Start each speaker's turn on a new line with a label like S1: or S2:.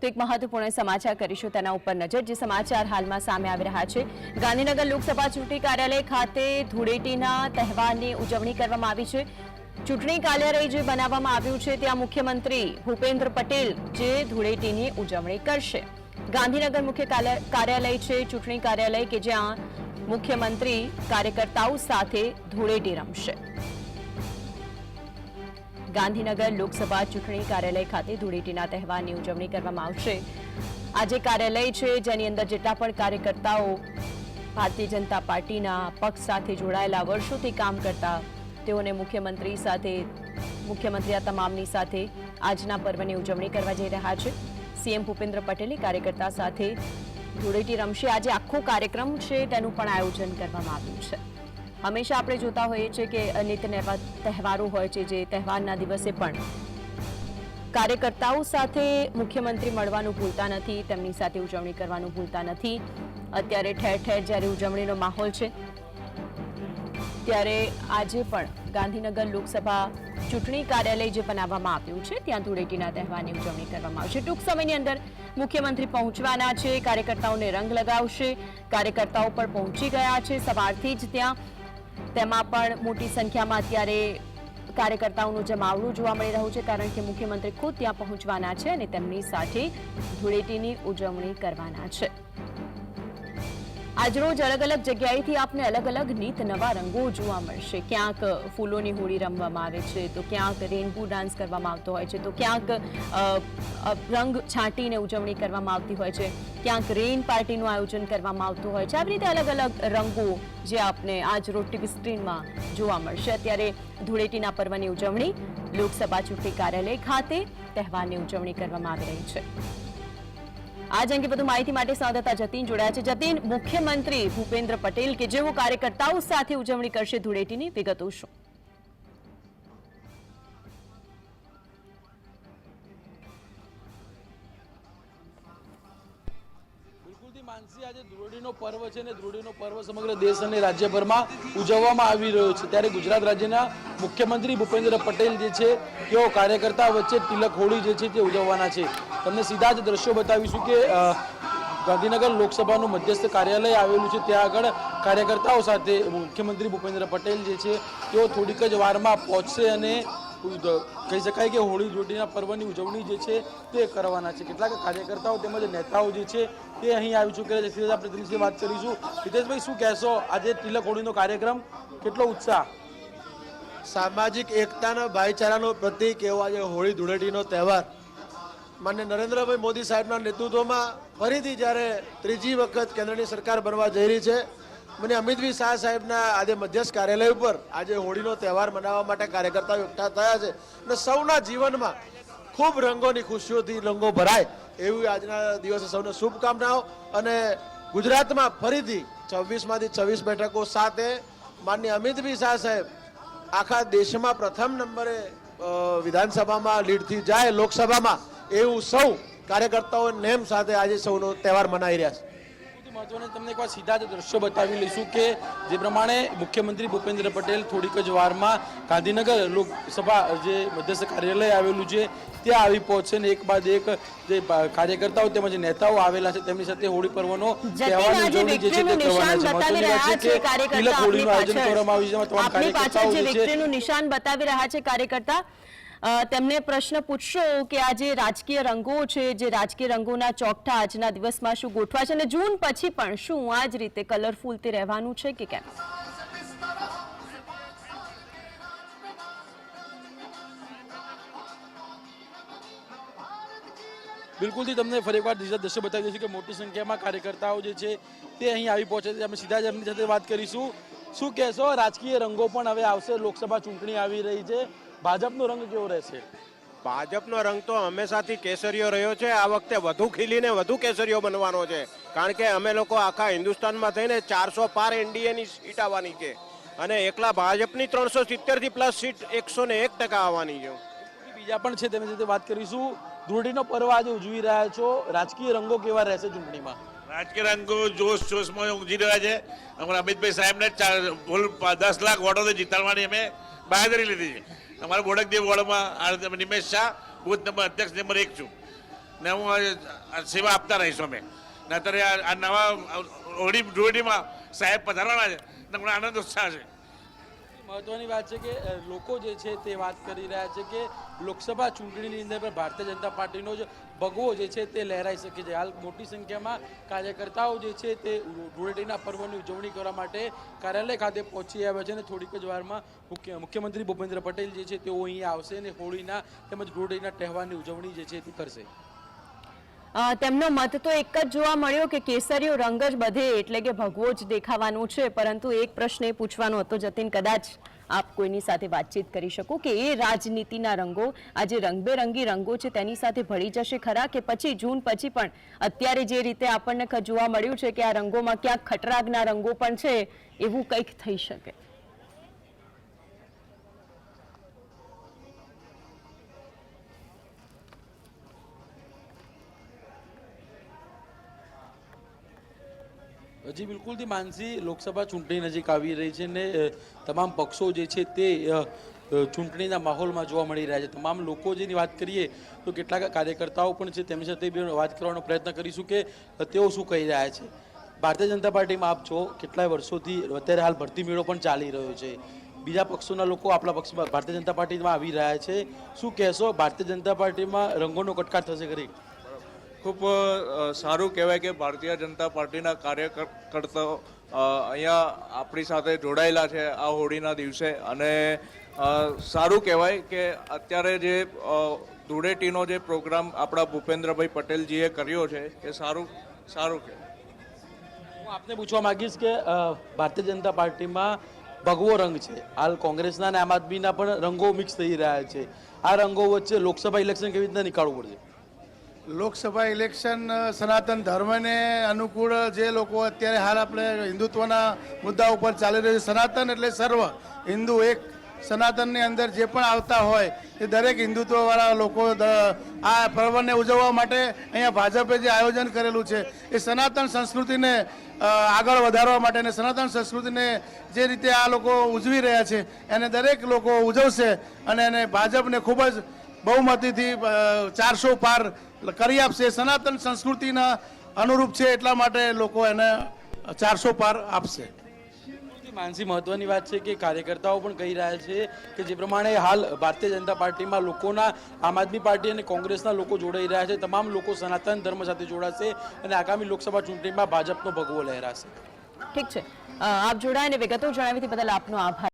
S1: તો એક મહત્વપૂર્ણ સમાચાર કરીશું તેના ઉપર નજર, જે સમાચાર હાલમાં સામે આવી રહ્યા છે. ગાંધીનગર લોકસભા ચૂંટણી કાર્યાલય ખાતે ધૂળેટીના તહેવારની ઉજવણી કરવામાં આવી છે. ચૂંટણી કાર્યાલય જે બનાવવામાં આવ્યું છે, ત્યાં મુખ્યમંત્રી ભૂપેન્દ્ર પટેલ જે ધૂળેટીની ઉજવણી કરશે. ગાંધીનગર મુખ્ય કાર્ય- કાર્યાલય છે, ચૂંટણી કાર્યાલય કે જ્યાં મુખ્યમંત્રી કાર્યકર્તાઓ સાથે ધૂળેટી રમશે. ગાંધીનગર લોકસભા ચૂંટણી કાર્યાલય ખાતે ધૂળેટીના તહેવારની ઉજવણી કરવામાં આવશે. આજે કાર્યાલય છે, જેની અંદર જેટલા પણ કાર્યકર્તાઓ ભારતીય જનતા પાર્ટીના પક્ષ સાથે જોડાયેલા વર્ષોથી કામ કરતા, તેઓને મુખ્યમંત્રી સાથે, મુખ્યમંત્રી આ તમામની સાથે આજના પર્વની ઉજવણી કરવા જઈ રહ્યા છે. સીએમ ભૂપેન્દ્ર પટેલે કાર્યકર્તા સાથે ધૂળેટી રમશે. આજે આખો કાર્યક્રમ છે, તેનું પણ આયોજન કરવામાં આવ્યું છે. હંમેશા આપણે જોતા હોઈએ છીએ કે નિત્ય નવા તહેવારો હોય છે જે તહેવારના દિવસે પણ કાર્યકર્તાઓ સાથે મુખ્યમંત્રી મળવાનું ભૂલતા નથી, તેમની સાથે ઉજવણી કરવાનું ભૂલતા નથી. અત્યારે ઠેર ઠેર જ્યારે ઉજવણીનો માહોલ છે, ત્યારે આજે પણ ગાંધીનગર લોકસભા ચૂંટણી કાર્યાલય જે બનાવવામાં આવ્યું છે, ત્યાં ધૂળેટીના તહેવારની ઉજવણી કરવામાં આવશે. ટૂંક સમયની અંદર મુખ્યમંત્રી પહોંચવાના છે, કાર્યકર્તાઓને રંગ લગાવશે, કાર્યકર્તાઓ પણ પહોંચી ગયા છે, સવારથી જ ત્યાં તેમાં પણ મોટી સંખ્યામાં અત્યારે કાર્યકર્તાઓનું જમાવડું જોવા મળી રહ્યું છે, કારણ કે મુખ્યમંત્રી ખુદ ત્યાં પહોંચવાના છે અને તેમની સાથે ધૂળેટીની ઉજવણી કરવાના છે. આજરોજ અલગ અલગ જગ્યાએથી આપને અલગ અલગ નીત નવા રંગો જોવા મળશે. ક્યાંક ફૂલોની હોળી રમવામાં આવે છે, તો ક્યાંક રેનબો ડાન્સ કરવામાં આવતો હોય છે, તો ક્યાંક રંગ છાંટીને ઉજવણી કરવામાં આવતી હોય છે, ક્યાંક રેઇન પાર્ટીનું આયોજન કરવામાં આવતું હોય છે. આવી રીતે અલગ અલગ રંગો જે આપને આજ ટીવી સ્ક્રીનમાં જોવા મળશે. અત્યારે ધૂળેટીના પર્વની ઉજવણી લોકસભા ચૂંટણી કાર્યાલય ખાતે તહેવારની ઉજવણી કરવામાં આવી રહી છે. આજ અંગે વધુ માહિતી માટે સંવાદદાતા જતીન જોડાયા છે. જતીન, મુખ્યમંત્રી ભૂપેન્દ્ર પટેલ કે જેઓ કાર્યકર્તાઓ સાથે ઉજવણી કરશે ધૂળેટીની વિગતો શું?
S2: માનસી આજે ધૂળેટીનો પર્વ છે અને ધૂળેટીનો પર્વ સમગ્ર દેશ અને રાજ્યભરમાં ઉજવવામાં આવી રહ્યો છે. ત્યારે ગુજરાત રાજ્યના મુખ્યમંત્રી ભૂપેન્દ્ર પટેલ જે છે, તેઓ કાર્યકર્તા વચ્ચે તિલક હોળી જે છે, તે ઉજવવાના છે. તમને સીધા જ દ્રશ્યો બતાવીશું કે ગાંધીનગર લોકસભાનું મધ્યસ્થ કાર્યાલય આવેલું છે. ત્યાં આગળ કાર્યકર્તાઓ સાથે મુખ્યમંત્રી ભૂપેન્દ્ર પટેલ જે છે, તેઓ થોડીક જ વારમાં પહોંચશે અને કહી શકાય કે હોળી ધૂળીના પર્વની ઉજવણી જે છે તે કરવાના છે. કેટલાક કાર્યકર્તાઓ તેમજ નેતાઓ જે છે તે અહીં આવી ચૂક્યા છે. સીધા આપણે વાત કરીશું. હિતેશભાઈ, શું કહેશો? આજે તિલક હોળીનો કાર્યક્રમ કેટલો ઉત્સાહ?
S3: સામાજિક એકતાના ભાઈચારાનો પ્રતીક એવો આજે હોળી ધૂળેટીનો તહેવાર. માન્ય નરેન્દ્રભાઈ મોદી સાહેબના નેતૃત્વમાં ફરીથી જ્યારે ત્રીજી વખત કેન્દ્રની સરકાર બનવા જઈ રહી છે મને અમિતભાઈ શાહ સાહેબના આજે મધ્યસ્થ કાર્યાલય ઉપર આજે હોળીનો તહેવાર મનાવવા માટે કાર્યકર્તાઓ એકઠા થયા છે અને સૌના જીવનમાં ખૂબ રંગોની ખુશીઓથી રંગો ભરાય એવી આજના દિવસે સૌને શુભકામનાઓ અને ગુજરાતમાં ફરીથી છવ્વીસમાંથી છવ્વીસ બેઠકો સાથે માન્ય અમિતભાઈ શાહ સાહેબ આખા દેશમાં પ્રથમ નંબરે વિધાનસભામાં લીડથી જાય લોકસભામાં એવું સૌ કાર્યકર્તાઓ નેમ સાથે આજે સૌનો તહેવાર મનાવી રહ્યા છે.
S2: મહત્વનું તમને એકવાર સીધા જ દ્રશ્યો બતાવી લઈશું કે જે પ્રમાણે મુખ્યમંત્રી ભૂપેન્દ્ર પટેલ થોડીક જ વારમાં ગાંધીનગર લોકસભા જે મધ્યસ્થ કાર્યાલય આવેલું છે ત્યાં આવી પહોંચશે ને એક બાદ એક જે કાર્યકર્તાઓ તેમજ નેતાઓ આવેલા છે તેમની સાથે હોળી પર્વનો તહેવારની ઉજવણી જે છે તે
S1: નિશાન
S2: કરવાના છે.
S1: બતાવી
S2: મહત્વની વાત
S1: રહ્યા છે
S2: કે
S1: કાર્યકર્તા
S2: તિલક હોળીનું આયોજન કરવામાં આવ્યું છે તમામ કાર્યકર્તાઓ
S1: નિશાન બતાવી રહ્યા છે કાર્યકર્તા તેમને પ્રશ્ન પૂછશો કે આ જે રાજકીય રંગો છે, જે રાજકીય રંગોના ચોકઠા આજના દિવસમાં શું ગોઠવા છે અને જૂન પછી પણ શું આ જ રીતે કલરફુલ રહેવાનું છે કે કેમ?
S2: બિલકુલથી તમને ફરી એકવાર બીજા દ્રશ્ય બતાવી દઈશું કે મોટી સંખ્યામાં કાર્યકર્તાઓ જે છે તે અહીં આવી પહોંચે છે. અમે સીધા જ એમની સાથે વાત કરીશું. શું કહેશો? રાજકીય રંગો પણ હવે આવશે. લોકસભા ચૂંટણી આવી રહી છે. ભાજપનો રંગ કેવો રહેશે?
S4: ભાજપનો રંગ તો હંમેશાથી કેસરીયો રહ્યો છે. આ વખતે વધુ ખીલીને વધુ કેસરીયો બનવાનો છે. કારણ કે અમે લોકો આખા હિન્દુસ્તાનમાં થઈને ચારસો પાર એનડીએની સીટ આવવાની છે. અને એકલા ભાજપની ત્રણસો સિત્તેરથી પ્લસ સીટ એકસો ને એક ટકા આવવાની છે.
S2: બીજા પણ છે તેમની સાથે વાત કરીશું. ધૂળીનો પર્વ આજે ઉજવી રહ્યા છો. રાજકીય રંગો કેવા રહેશે ચૂંટણીમાં?
S5: રાજકીય રંગો જોશ જોશમાં ઉજવી રહ્યા છે. અમારા અમિતભાઈ સાહેબને દસ લાખ વોટોથી જીતાડવાની અમે બહાદરી લીધી છે. અમારા બોડકદેવ વોર્ડમાં નિમેશ શાહ, બુથ નંબર અધ્યક્ષ નંબર એક છું. ને હું સેવા આપતા રહીશું અમે. નહીતર આ આ નવા હોળી ધૂળેટીમાં સાહેબ પધારવાના છે. ને મને આનંદ ઉત્સાહ છે.
S2: મહત્વની વાત છે કે લોકો જે છે તે વાત કરી રહ્યા છે કે લોકસભા ચૂંટણીની અંદર પણ ભારતીય જનતા પાર્ટીનો જ ભગવો જે છે તે લહેરાઈ શકે છે. હાલ મોટી સંખ્યામાં કાર્યકર્તાઓ જે છે તે ધૂળેટીના પર્વની ઉજવણી કરવા માટે કાર્યાલય ખાતે પહોંચી આવ્યા છે અને થોડીક જ વારમાં મુખ્ય, મુખ્યમંત્રી ભૂપેન્દ્ર પટેલ જે છે તેઓ અહીંયા આવશે અને હોળીના તેમજ ધૂળેટીના તહેવારની ઉજવણી જે છે તે કરશે.
S1: તેમનો મત તો એક જ જોવા મળ્યો કે કેસરીયો રંગ જ બધે એટલે કે ભગવો જ દેખાવાનું છે, પરંતુ એક પ્રશ્ન એ પૂછવાનો હતો, જતીન કદાચ આપ કોઈની સાથે વાતચીત કરી શકો કે એ રાજનીતિના રંગો, આ જે રંગબેરંગી રંગો છે તેની સાથે ભળી જશે ખરા કે પછી, જૂન પછી પણ? અત્યારે જે રીતે આપણને જોવા મળ્યું છે કે આ રંગોમાં ક્યાંક ખટરાગના રંગો પણ છે, એવું કંઈક થઈ શકે.
S2: હજી બિલકુલથી માનસી, લોકસભા ચૂંટણી નજીક આવી રહી છે ને તમામ પક્ષો જે છે તે ચૂંટણીના માહોલમાં જોવા મળી રહ્યા છે. તમામ લોકો જેની વાત કરીએ તો કેટલાક કાર્યકર્તાઓ પણ છે, તેમની સાથે વાત કરવાનો પ્રયત્ન કરીશું કે તેઓ શું કહી રહ્યા છે. ભારતીય જનતા પાર્ટીમાં આપ છો કેટલાય વર્ષોથી અત્યારે હાલ ભરતી મેળો પણ ચાલી રહ્યો છે. બીજા પક્ષોના લોકો આપણા પક્ષમાં, ભારતીય જનતા પાર્ટીમાં આવી રહ્યા છે. શું કહેશો? ભારતીય જનતા પાર્ટીમાં રંગોનો કટકાર થશે ખરી?
S6: ખૂબ સારું કહેવાય કે ભારતીય જનતા પાર્ટીના કાર્યકર્તાઓ અહીંયા આપણી સાથે જોડાયેલા છે આ હોળીના દિવસે અને સારું કહેવાય કે અત્યારે જે ધૂળેટીનો જે પ્રોગ્રામ આપણા ભૂપેન્દ્રભાઈ પટેલજીએ કર્યો છે એ સારું સારું કહેવાય.
S2: હું આપને પૂછવા માગીશ કે ભારતીય જનતા પાર્ટીમાં ભગવો રંગ છે. હાલ કોંગ્રેસના અને આમ આદમીના પણ રંગો મિક્સ થઈ રહ્યા છે. આ રંગો વચ્ચે લોકસભા ઇલેક્શન કેવી રીતના નીકાળવું પડશે?
S7: લોકસભા ઇલેક્શન સનાતન ધર્મને અનુકૂળ જે લોકો અત્યારે હાલ આપણે હિન્દુત્વના મુદ્દા ઉપર ચાલી રહ્યું છે, સનાતન એટલે સર્વ. હિન્દુ એક, સનાતનની અંદર જે પણ આવતા હોય, એ દરેક હિન્દુત્વવાળા લોકો આ પર્વને ઉજવવા માટે અહીંયા ભાજપે જે આયોજન કરેલું છે, એ સનાતન સંસ્કૃતિને આગળ વધારવા માટે અને સનાતન સંસ્કૃતિને જે રીતે આ લોકો ઉજવી રહ્યા છે, એને દરેક લોકો ઉજવશે અને એને ભાજપને ખૂબ જ બહુમતીથી ચારસો પાર કરી આપશે. સનાતન સંસ્કૃતિના અનુરૂપ છે એટલા માટે લોકો એને ચારસો પાર આપશે.
S2: સૌથી માનસી મહત્વની વાત છે કે કાર્યકર્તાઓ પણ કહી રહ્યા છે કે જે પ્રમાણે હાલ ભારતીય જનતા પાર્ટીમાં લોકોના આમ આદમી પાર્ટી અને કોંગ્રેસના લોકો જોડાઈ રહ્યા છે. તમામ લોકો સનાતન ધર્મ સાથે જોડાશે અને આગામી લોકસભા ચૂંટણીમાં ભાજપનો ભગવો લહેરાશે.
S1: ઠીક છે. આપ જોડાઈને વિગતો જણાવી બદલ આપનો આભાર.